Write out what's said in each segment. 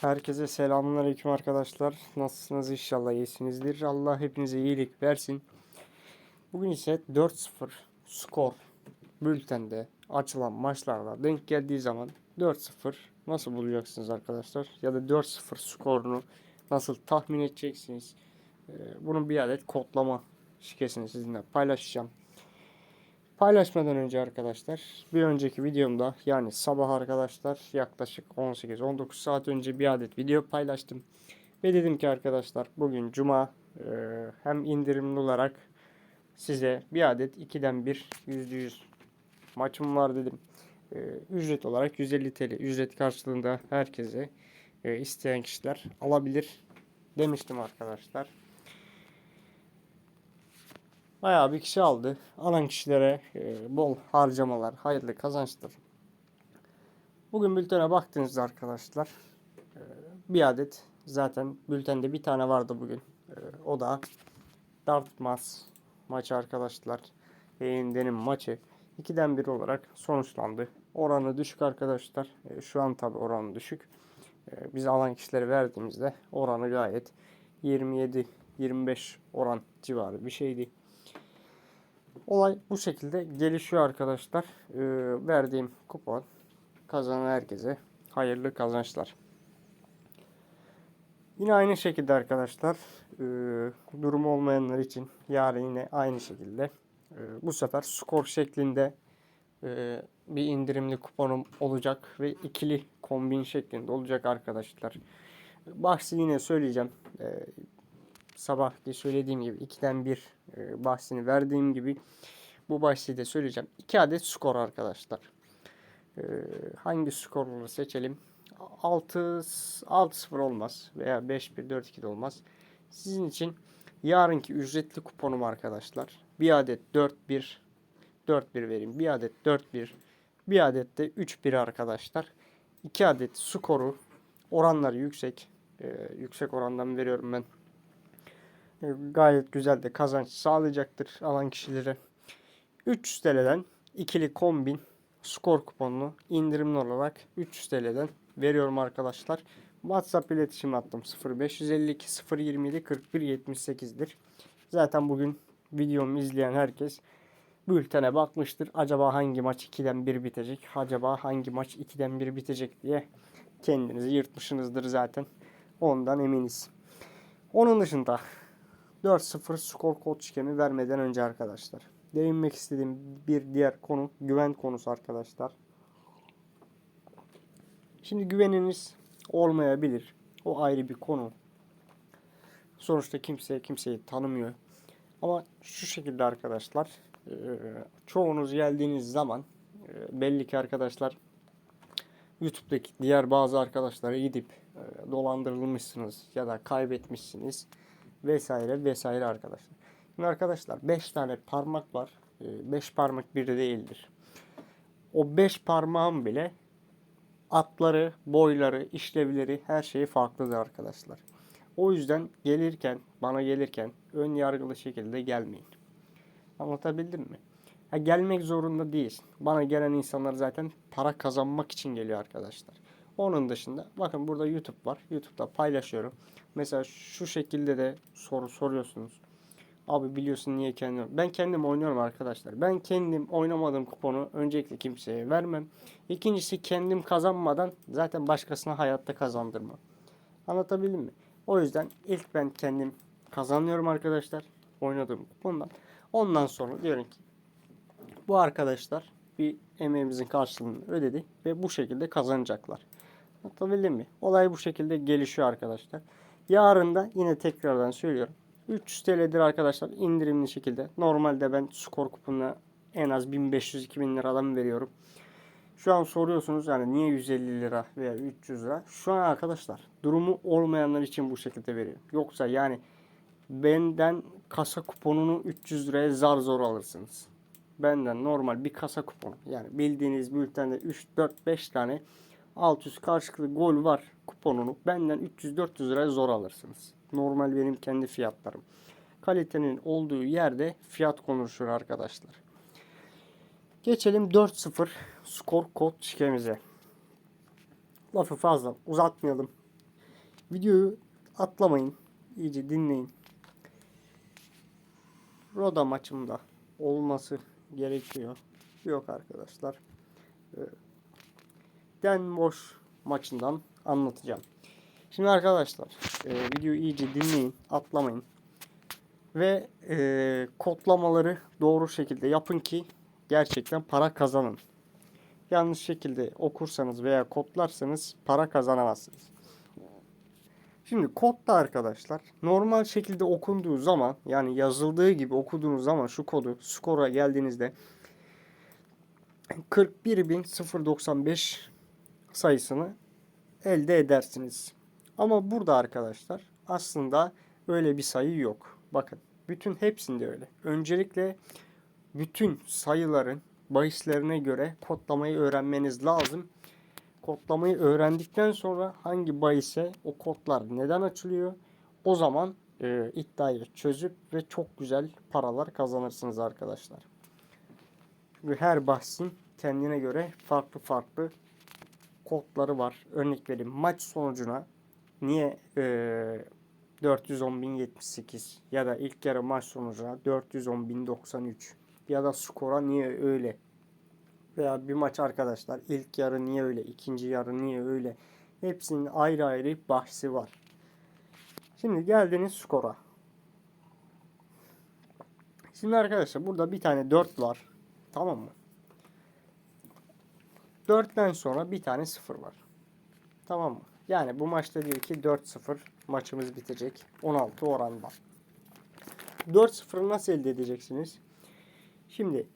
Herkese selamünaleyküm arkadaşlar. Nasılsınız inşallah iyisinizdir. Allah hepinize iyilik versin. Bugün ise 4-0 skor bültende açılan maçlarda denk geldiği zaman 4-0 nasıl bulacaksınız arkadaşlar? Ya da 4-0 skorunu nasıl tahmin edeceksiniz? Ee, Bunun bir adet kodlama şifresini sizinle paylaşacağım. Paylaşmadan önce arkadaşlar bir önceki videomda yani sabah arkadaşlar yaklaşık 18-19 saat önce bir adet video paylaştım. Ve dedim ki arkadaşlar bugün cuma e, hem indirimli olarak size bir adet 2'den 1 %100 maçım var dedim. E, ücret olarak 150 TL ücret karşılığında herkese e, isteyen kişiler alabilir demiştim arkadaşlar. Bayağı bir kişi aldı. Alan kişilere e, bol harcamalar, hayırlı kazançlar. Bugün bültene baktığınızda arkadaşlar e, bir adet zaten bültende bir tane vardı bugün. E, o da Dartmouth maçı arkadaşlar. Yayındenin maçı 2'den 1 olarak sonuçlandı. Oranı düşük arkadaşlar. Şu an tabi oranı düşük. E, biz alan kişilere verdiğimizde oranı gayet 27-25 oran civarı bir şeydi. Olay bu şekilde gelişiyor arkadaşlar. Ee, verdiğim kupon kazanan herkese hayırlı kazançlar. Yine aynı şekilde arkadaşlar e, durumu olmayanlar için yarın yine aynı şekilde e, bu sefer skor şeklinde e, bir indirimli kuponum olacak ve ikili kombin şeklinde olacak arkadaşlar. Bahsi yine söyleyeceğim. E, sabahki söylediğim gibi 2'den 1 e, bahsini verdiğim gibi bu bahsi de söyleyeceğim. 2 adet skor arkadaşlar. E, hangi skorları seçelim? 6 6-0 olmaz veya 5-1 4-2 de olmaz. Sizin için yarınki ücretli kuponum arkadaşlar. Bir adet 4-1 4-1 vereyim. Bir adet 4-1 bir adet de 3-1 arkadaşlar. 2 adet skoru oranları yüksek. E, yüksek orandan veriyorum ben e, gayet güzel de kazanç sağlayacaktır alan kişilere. 300 TL'den ikili kombin skor kuponunu indirimli olarak 300 TL'den veriyorum arkadaşlar. WhatsApp iletişim hattım 0552 027 41 78'dir. Zaten bugün videomu izleyen herkes bültene bakmıştır. Acaba hangi maç 2'den 1 bitecek? Acaba hangi maç 2'den 1 bitecek diye kendinizi yırtmışsınızdır zaten. Ondan eminiz. Onun dışında 4-0 skor kod şikemi vermeden önce arkadaşlar. Değinmek istediğim bir diğer konu güven konusu arkadaşlar. Şimdi güveniniz olmayabilir. O ayrı bir konu. Sonuçta kimse kimseyi tanımıyor. Ama şu şekilde arkadaşlar e, çoğunuz geldiğiniz zaman e, belli ki arkadaşlar YouTube'daki diğer bazı arkadaşlara gidip e, dolandırılmışsınız ya da kaybetmişsiniz vesaire vesaire arkadaşlar. Şimdi arkadaşlar 5 tane parmak var. 5 parmak bir değildir. O 5 parmağın bile atları, boyları, işlevleri her şeyi farklıdır arkadaşlar. O yüzden gelirken, bana gelirken ön yargılı şekilde gelmeyin. Anlatabildim mi? Ha, gelmek zorunda değil. Bana gelen insanlar zaten para kazanmak için geliyor arkadaşlar. Onun dışında bakın burada YouTube var. YouTube'da paylaşıyorum. Mesela şu şekilde de soru soruyorsunuz. Abi biliyorsun niye kendim? Ben kendim oynuyorum arkadaşlar. Ben kendim oynamadığım kuponu öncelikle kimseye vermem. İkincisi kendim kazanmadan zaten başkasına hayatta kazandırmam. Anlatabildim mi? O yüzden ilk ben kendim kazanıyorum arkadaşlar. Oynadığım kupondan. Ondan sonra diyorum ki bu arkadaşlar bir emeğimizin karşılığını ödedi ve bu şekilde kazanacaklar. Anlatabildim mi? Olay bu şekilde gelişiyor arkadaşlar. Yarın da yine tekrardan söylüyorum. 300 TL'dir arkadaşlar indirimli şekilde. Normalde ben skor kuponuna en az 1500-2000 liradan veriyorum. Şu an soruyorsunuz yani niye 150 lira veya 300 lira? Şu an arkadaşlar durumu olmayanlar için bu şekilde veriyorum. Yoksa yani benden kasa kuponunu 300 liraya zar zor alırsınız. Benden normal bir kasa kuponu yani bildiğiniz bültende 3 4 5 tane alt üst karşılıklı gol var kuponunu benden 300-400 liraya zor alırsınız. Normal benim kendi fiyatlarım. Kalitenin olduğu yerde fiyat konuşur arkadaşlar. Geçelim 4-0 skor kod şikemize. Lafı fazla uzatmayalım. Videoyu atlamayın. İyice dinleyin. Roda maçımda olması gerekiyor. Yok arkadaşlar. Den Bosch maçından anlatacağım. Şimdi arkadaşlar e, videoyu iyice dinleyin. Atlamayın. Ve e, kodlamaları doğru şekilde yapın ki gerçekten para kazanın. Yanlış şekilde okursanız veya kodlarsanız para kazanamazsınız. Şimdi kodda arkadaşlar normal şekilde okunduğu zaman yani yazıldığı gibi okuduğunuz zaman şu kodu skora geldiğinizde 41.095 sayısını elde edersiniz. Ama burada arkadaşlar aslında öyle bir sayı yok. Bakın bütün hepsinde öyle. Öncelikle bütün sayıların bahislerine göre kodlamayı öğrenmeniz lazım. Kodlamayı öğrendikten sonra hangi bahise o kodlar neden açılıyor? O zaman e, iddiayı çözüp ve çok güzel paralar kazanırsınız arkadaşlar. Her bahsin kendine göre farklı farklı kodları var. Örnek vereyim maç sonucuna niye e, 410.078 ya da ilk yarı maç sonucuna 410.093 ya da skora niye öyle veya bir maç arkadaşlar ilk yarı niye öyle ikinci yarı niye öyle hepsinin ayrı ayrı bahsi var. Şimdi geldiniz skora. Şimdi arkadaşlar burada bir tane 4 var. Tamam mı? 4'ten sonra bir tane 0 var. Tamam mı? Yani bu maçta diyor ki 4-0 maçımız bitecek. 16 oranda. 4-0'ı nasıl elde edeceksiniz? Şimdi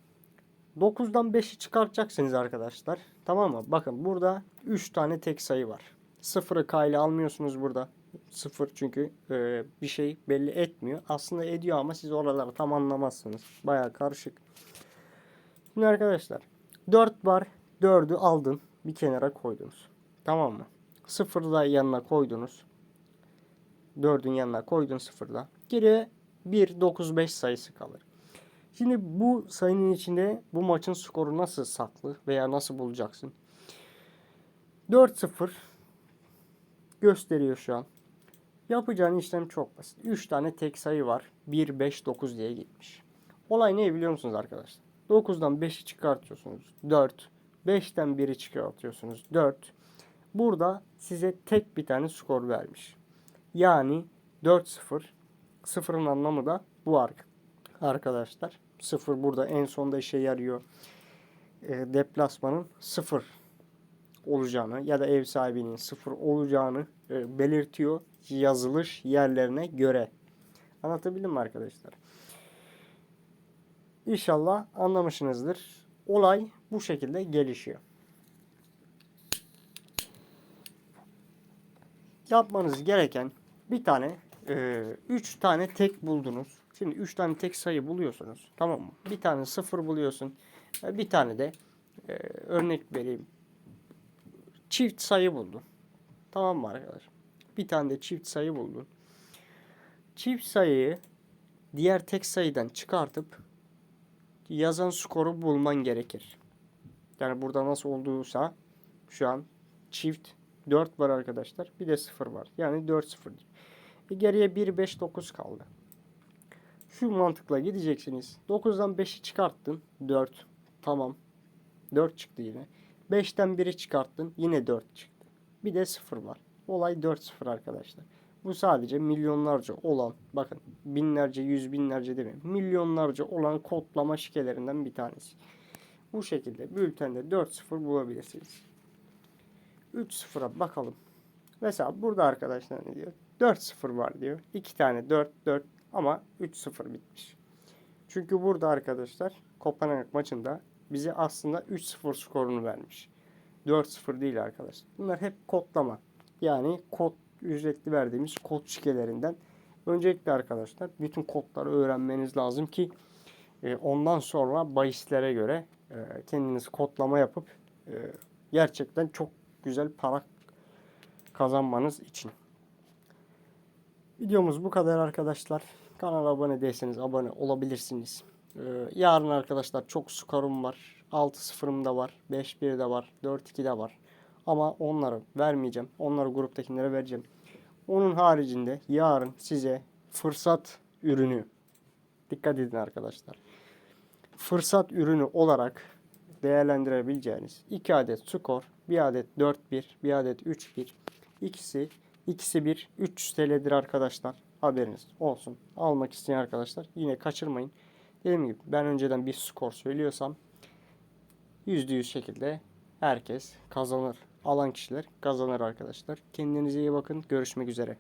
9'dan 5'i çıkartacaksınız arkadaşlar. Tamam mı? Bakın burada 3 tane tek sayı var. 0'ı kayla almıyorsunuz burada. 0 çünkü e, bir şey belli etmiyor. Aslında ediyor ama siz oraları tam anlamazsınız. Baya karışık. Şimdi arkadaşlar 4 var. 4'ü aldın. Bir kenara koydunuz. Tamam mı? 0'ı da yanına koydunuz. 4'ün yanına koydun 0'da. Geriye 1, 9, 5 sayısı kalır. Şimdi bu sayının içinde bu maçın skoru nasıl saklı veya nasıl bulacaksın? 4-0 gösteriyor şu an. Yapacağın işlem çok basit. 3 tane tek sayı var. 1, 5, 9 diye gitmiş. Olay ne biliyor musunuz arkadaşlar? 9'dan 5'i çıkartıyorsunuz. 4. 5'ten 1'i çıkartıyorsunuz. 4. Burada size tek bir tane skor vermiş. Yani 4-0. Sıfırın anlamı da bu ark arkadaşlar. 0 burada en sonda işe yarıyor. E, deplasmanın 0 olacağını ya da ev sahibinin 0 olacağını e, belirtiyor yazılış yerlerine göre. Anlatabildim mi arkadaşlar? İnşallah anlamışsınızdır. Olay bu şekilde gelişiyor. Yapmanız gereken bir tane, e, üç tane tek buldunuz. Şimdi üç tane tek sayı buluyorsunuz. Tamam mı? Bir tane sıfır buluyorsun. E, Bir tane de e, örnek vereyim. Çift sayı buldun. Tamam mı arkadaşlar? Bir tane de çift sayı buldun. Çift sayıyı diğer tek sayıdan çıkartıp yazan skoru bulman gerekir. Yani burada nasıl olduysa şu an çift 4 var arkadaşlar. Bir de 0 var. Yani 4-0. E geriye 1, 5, 9 kaldı. Şu mantıkla gideceksiniz. 9'dan 5'i çıkarttın. 4. Tamam. 4 çıktı yine. 5'ten 1'i çıkarttın. Yine 4 çıktı. Bir de 0 var. Olay 4-0 arkadaşlar. Bu sadece milyonlarca olan, bakın binlerce, yüz binlerce değil mi? Milyonlarca olan kodlama şikelerinden bir tanesi. Bu şekilde bültende 4-0 bulabilirsiniz. 3-0'a bakalım. Mesela burada arkadaşlar ne diyor? 4-0 var diyor. 2 tane 4-4 ama 3-0 bitmiş. Çünkü burada arkadaşlar Kopenhag maçında bize aslında 3-0 skorunu vermiş. 4-0 değil arkadaşlar. Bunlar hep kodlama. Yani kod ücretli verdiğimiz kod şikelerinden. Öncelikle arkadaşlar bütün kodları öğrenmeniz lazım ki e, ondan sonra bahislere göre e, kendiniz kodlama yapıp e, gerçekten çok güzel para kazanmanız için. Videomuz bu kadar arkadaşlar. Kanala abone değilseniz abone olabilirsiniz. Ee, yarın arkadaşlar çok skorum var. 6-0'ım da var. 5-1 de var. 4-2 de var. Ama onları vermeyeceğim. Onları gruptakilere vereceğim. Onun haricinde yarın size fırsat ürünü dikkat edin arkadaşlar. Fırsat ürünü olarak değerlendirebileceğiniz 2 adet skor, 1 adet 4-1, 1 adet 3-1. İkisi ikisi bir 300 TL'dir arkadaşlar. Haberiniz olsun. Almak isteyen arkadaşlar yine kaçırmayın. Dediğim gibi ben önceden bir skor söylüyorsam %100 şekilde herkes kazanır. Alan kişiler kazanır arkadaşlar. Kendinize iyi bakın. Görüşmek üzere.